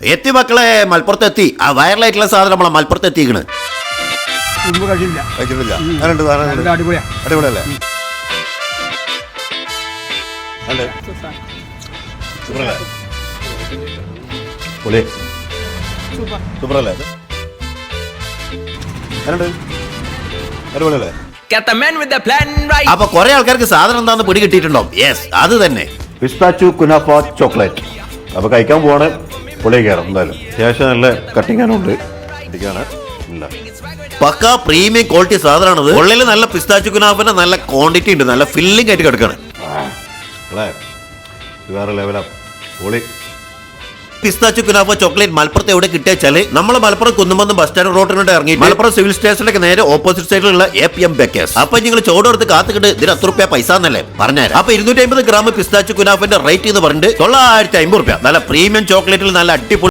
എത്തി മക്കളെ മലപ്പുറത്ത് എത്തി ആ വയറിലായിട്ടുള്ള സാധനം നമ്മളെ മലപ്പുറത്ത് എത്തിക്കണ് കഴിച്ചിട്ടില്ല. അങ്ങനെയുണ്ട് സാധനം അടിപൊളിയല്ലേ? അല്ലേ? സൂപ്പറല്ലേ? പൊളി സൂപ്പറല്ലേ. അപ്പൊ കുറെ ആൾക്കാർക്ക് സാധനം എന്താന്ന് പിടി കിട്ടിയിട്ടുണ്ടോ? യെസ് അത് തന്നെ. പിസ്താച്ചു കുനാഫ ചോക്ലേറ്റ് അപ്പൊ കഴിക്കാൻ പോവാണ്. പൊളി കയറും എന്തായാലും. അത്യാവശ്യം നല്ല കട്ടിങ്ങാനുണ്ട് കട്ടിങ്ങാണ് ഇല്ല. പക്ക പ്രീമിയം ക്വാളിറ്റി സാധനമാണത് ഉള്ളിൽ നല്ല പിസ്താച്ചു കുനാഫിന്റെ നല്ല ക്വാണ്ടിറ്റി ഉണ്ട്. നല്ല ഫില്ലിംഗ് ആയിട്ട് കിടക്കാണ്. വേറെ ലെവലാണ് പൊളി. പിസ്താച്ചു കുനാഫ ചോക്ലേറ്റ് മലപ്പുറത്ത് എവിടെ കിട്ടിയാച്ചാൽ നമ്മൾ മലപ്പുറം കുന്നുമന്ന് ബസ് സ്റ്റാൻഡ് റോഡിനോട് ഇറങ്ങി മലപ്പുറം സിവിൽ സ്റ്റേഷനിലേക്ക് നേരെ ഓപ്പോസിറ്റ് സൈഡിലുള്ള എ പി എം ബേക്കേഴ്സ് അപ്പൊ നിങ്ങൾ ചോടെടുത്ത് കാത്തുകിട്ട് ഇതിന് അത്ര റുപ്യ പൈസ എന്നല്ലേ പറഞ്ഞാൽ അപ്പൊ ഇരുന്നൂറ്റി അമ്പത് ഗ്രാം പിസ്താച്ചു കുനാഫിന്റെ റേറ്റ് എന്ന് പറഞ്ഞിട്ട് തൊള്ളായിരത്തി അമ്പത് റുപ്യ നല്ല പ്രീമിയം ചോക്ലേറ്റിൽ നല്ല അടിപൊളി